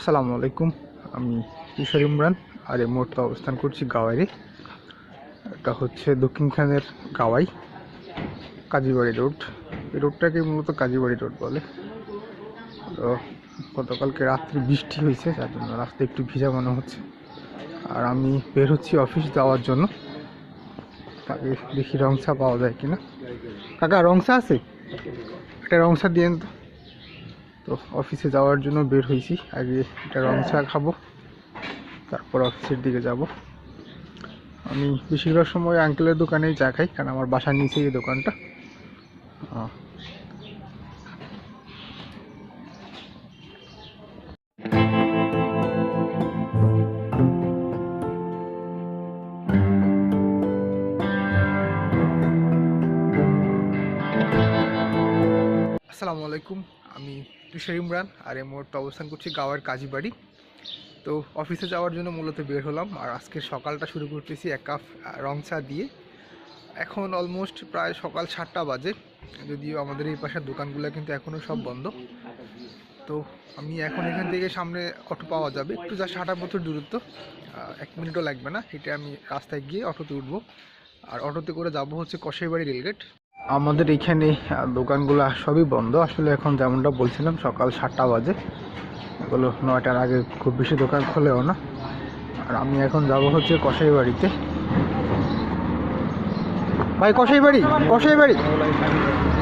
আসসালামু আলাইকুম। আমি কিশোর ইমরান, আর এই মুহূর্তে অবস্থান করছি গাওয়াইরে। এটা হচ্ছে দক্ষিণখানের গাওয়াই, কাজীবাড়ি রোড। এই রোডটাকে মূলত কাজীবাড়ি রোড বলে। তো গতকালকে রাত্রে বৃষ্টি হয়েছে, যার জন্য রাস্তা একটু ভিজা মনে হচ্ছে। আর আমি বের হচ্ছি অফিস যাওয়ার জন্য। তাকে দেখি রংসা পাওয়া যায় কিনা। কাকা রংসা আছে? একটা রংসা দিয়েন তো। তো অফিসে যাওয়ার জন্য বের হয়েছি। আগে একটা রং চা খাব, তারপর অফিসের দিকে যাব। আমি বেশিরভাগ সময় আঙ্কেলের দোকানেই চা খাই, কারণ আমার বাসার নিচেই এই দোকানটা। আসসালামু আলাইকুম। আমি তুষার ইমরান, আর এই মুহূর্তে অবস্থান করছি গাঁয়ের কাজীবাড়ি। তো অফিসে যাওয়ার জন্য মূলত বের হলাম, আর আজকের সকালটা শুরু করতেছি এক কাপ রং চা দিয়ে। এখন অলমোস্ট প্রায় সকাল সাতটা বাজে, যদিও আমাদের এই পাশের দোকানগুলো কিন্তু এখনও সব বন্ধ। তো আমি এখন এখান থেকে সামনে অটো পাওয়া যাবে, একটু যা হাঁটা পথের দূরত্ব এক মিনিটও লাগবে না হেঁটে আমি রাস্তায় গিয়ে অটোতে উঠবো। আর অটোতে করে যাব হচ্ছে কসাইবাড়ি রেলগেট আমাদের এখানে দোকানগুলো সবই বন্ধ। আসলে এখন যেমনটা বলছিলাম, সকাল সাতটা বাজে। এগুলো নয়টার আগে খুব বেশি দোকান খোলেও না। আর আমি এখন যাব হচ্ছে কসাই বাড়িতে। ভাই, কসাই বাড়ি? কসাই বাড়ি?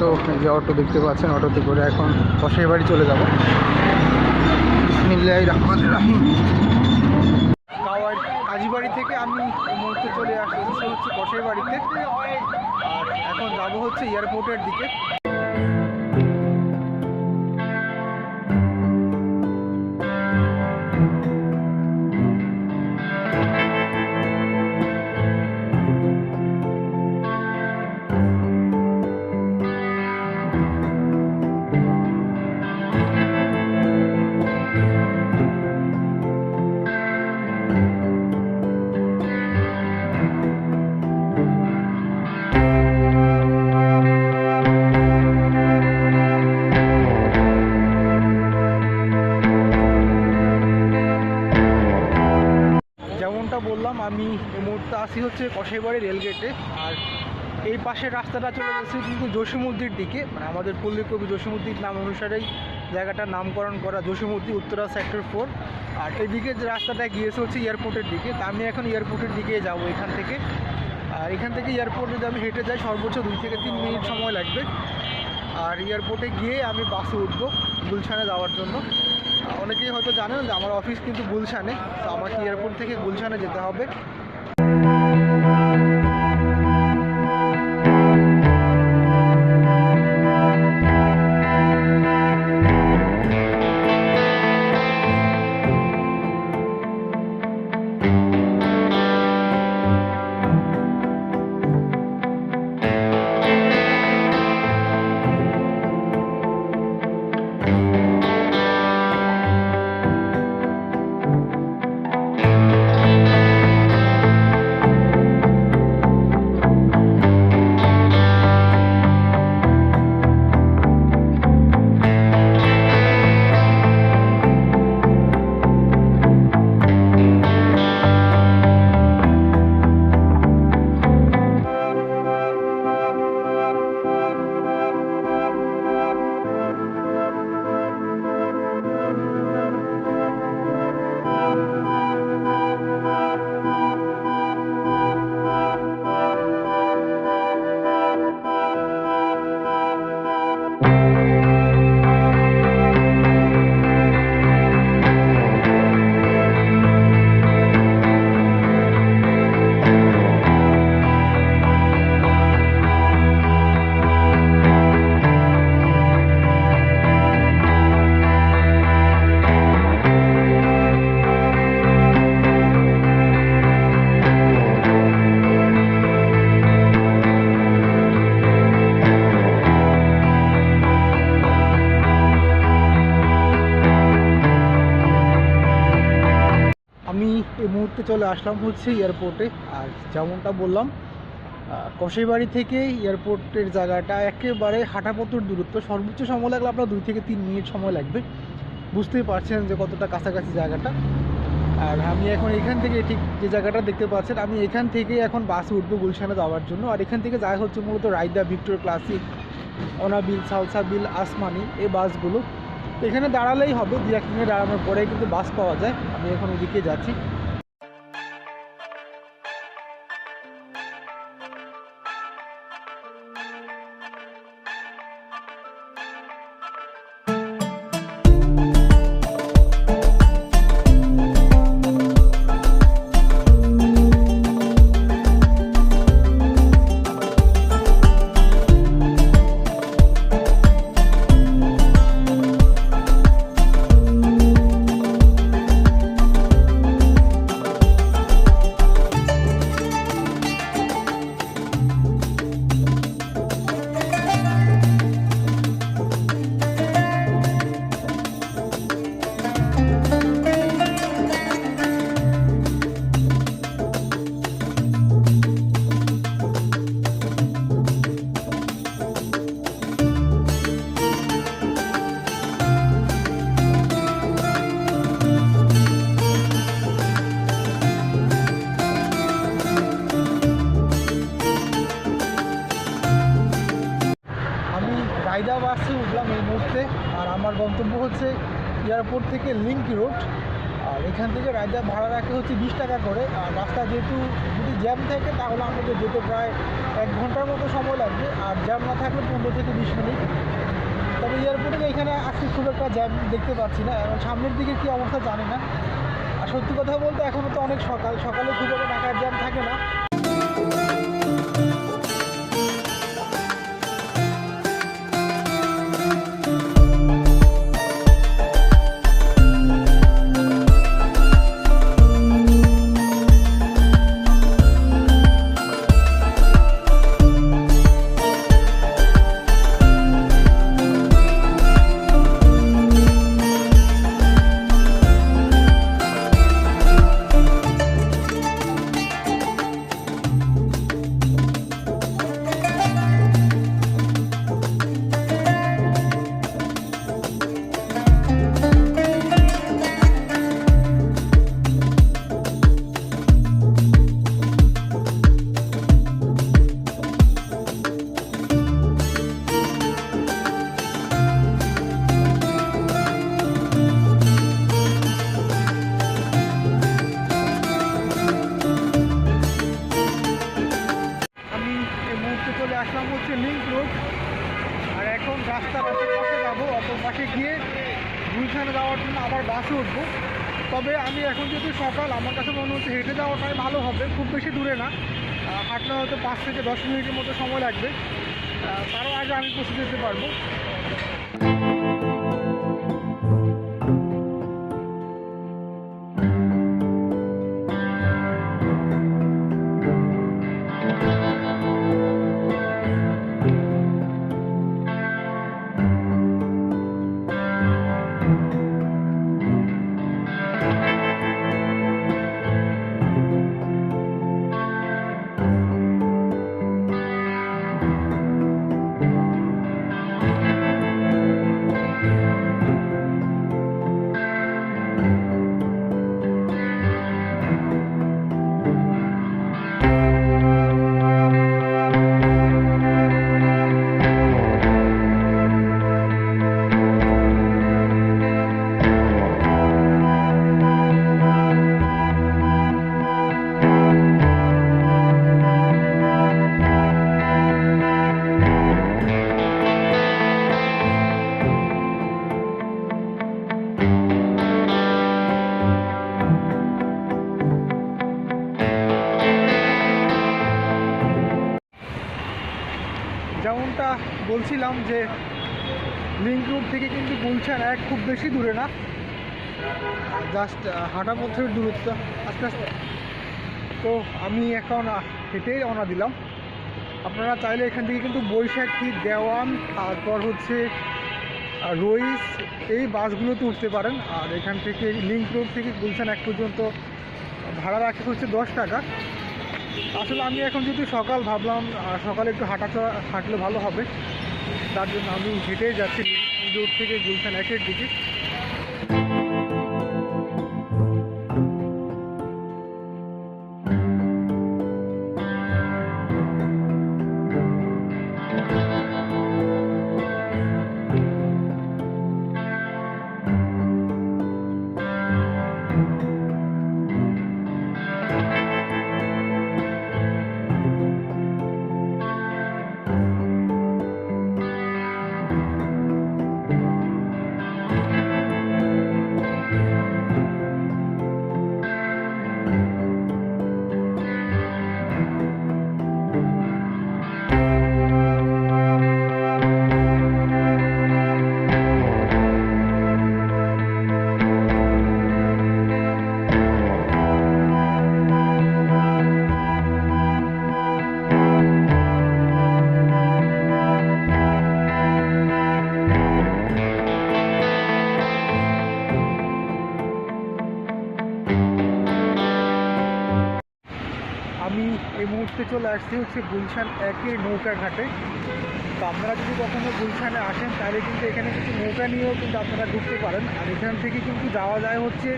তো যে অটো দেখতে পাচ্ছেন, অটোতে করে এখন কসাই বাড়ি চলে যাব। রহিম। গাওয়ার কাজীবাড়ি থেকে আমি মুহূর্তে চলে আসছি, হচ্ছে কসাই বাড়িতে। এখন যাব হচ্ছে এয়ারপোর্টের দিকে। মুহূর্তে হচ্ছে কসাইবাড়ি রেলগেটে। আর এই পাশের রাস্তাটা চলে যাচ্ছে কিন্তু জসিমুদ্দির দিকে। মানে আমাদের পল্লী কবি জসিমুদ্দির নাম অনুসারেই জায়গাটার নামকরণ করা জসিমুদ্দি উত্তরা সেক্টর ফোর। আর এদিকে যে রাস্তাটা গিয়েছে হচ্ছে এয়ারপোর্টের দিকে। তা আমি এখন এয়ারপোর্টের দিকে যাব এখান থেকে। আর এখান থেকে এয়ারপোর্টে যদি আমি হেঁটে যাই, সর্বোচ্চ দুই থেকে তিন মিনিট সময় লাগবে। আর এয়ারপোর্টে গিয়ে আমি বাসে উঠবো গুলশানে যাওয়ার জন্য। অনেকেই হয়তো জানেন যে আমার অফিস কিন্তু গুলশানে। তো আমাকে এয়ারপোর্ট থেকে গুলশানে যেতে হবে। চলে আসলাম হচ্ছে এয়ারপোর্টে। আর যেমনটা বললাম আহ, কসাইবাড়ি থেকে এয়ারপোর্টের জায়গাটা একেবারে হাঁটাপথর দূরত্ব। সর্বোচ্চ সময় লাগলে আপনার দুই থেকে তিন মিনিট সময় লাগবে। বুঝতেই পারছেন যে কতটা কাছাকাছি জায়গাটা। আর আমি এখন এখান থেকে ঠিক যে জায়গাটা দেখতে পাচ্ছেন আমি এখান থেকে এখন বাসে উঠবো গুলশানে যাওয়ার জন্য। আর এখান থেকে যায় হচ্ছে মূলত Raida Victor classic Anabil Salsabil Asmani এই বাসগুলো। এখানে দাঁড়ালেই হবে দু এক দাঁড়ানোর পরে কিন্তু বাস পাওয়া যায়। আমি এখন ওদিকে যাচ্ছি। আর এখান থেকে রাইডার ভাড়া রাখে হচ্ছে বিশ টাকা করে। আর রাস্তা যেহেতু যদি জ্যাম থাকে, তাহলে আমাদের যেতে প্রায় এক ঘণ্টার মতো সময় লাগবে। আর জ্যাম না থাকলে পনেরো থেকে বিশ মিনিট। তবে এয়ারপোর্টে এখানে আজকে খুব একটা জ্যাম দেখতে পাচ্ছি না। এবং সামনের দিকে কী অবস্থা জানি না। আর সত্যি কথা বলতে এখনও তো অনেক সকাল। সকালে খুব একটা ঢাকার জ্যাম থাকে না। আমার কাছে মনে হচ্ছে হেঁটে যাওয়াটাই ভালো হবে, খুব বেশি দূরে না। হাঁটলে হয়তো পাঁচ থেকে দশ মিনিটের মতো সময় লাগবে। তারও আগে আমি পৌঁছে যেতে পারব। বলছিলাম যে লিঙ্ক রোড থেকে কিন্তু গুলশান এক খুব বেশি দূরে না। জাস্ট হাঁটা পথের দূরত্ব। আস্তে আস্তে। তো আমি এখন হেঁটেই রওনা দিলাম। আপনারা চাইলে এখান থেকে কিন্তু বৈশাখী, দেওয়ান, তারপর হচ্ছে রইস, এই বাসগুলোতে উঠতে পারেন। আর এখান থেকে লিঙ্ক রোড থেকে গুলশান এক পর্যন্ত ভাড়া রাখে হচ্ছে দশ টাকা। আসলে আমি এখন যেহেতু সকাল, ভাবলাম সকালে একটু হাঁটা হাঁটলে ভালো হবে। তার জন্য আমি হেঁটেই যাচ্ছি লিঙ্ক রোড থেকে গুলশান একের দিকে। আসছি হচ্ছে গুলশান একের নৌকা ঘাটে। তো আপনারা যদি কখনো গুলশানে আসেন, তাহলে কিন্তু এখানে কিছু নৌকা নিয়েও কিন্তু আপনারা ঢুকতে পারেন। আর এখান থেকে কিন্তু যাওয়া যায় হচ্ছে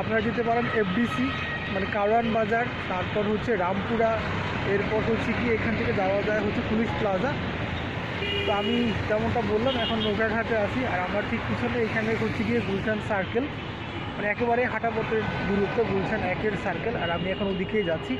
আপনারা যেতে পারেন এফডিসি মানে কারওয়ান বাজার, তারপর হচ্ছে রামপুরা এরপর হচ্ছে কি, এখান থেকে যাওয়া যায় হচ্ছে পুলিশ প্লাজা। তো আমি যেমনটা বললাম, এখন নৌকাঘাটে আছি, আর আমার ঠিক পিছনে এখানে হচ্ছে গিয়ে গুলশান সার্কেল মানে একেবারে হাঁটা পথের দূরত্ব গুলশান একের সার্কেল আর আমি এখন ওদিকেই যাচ্ছি।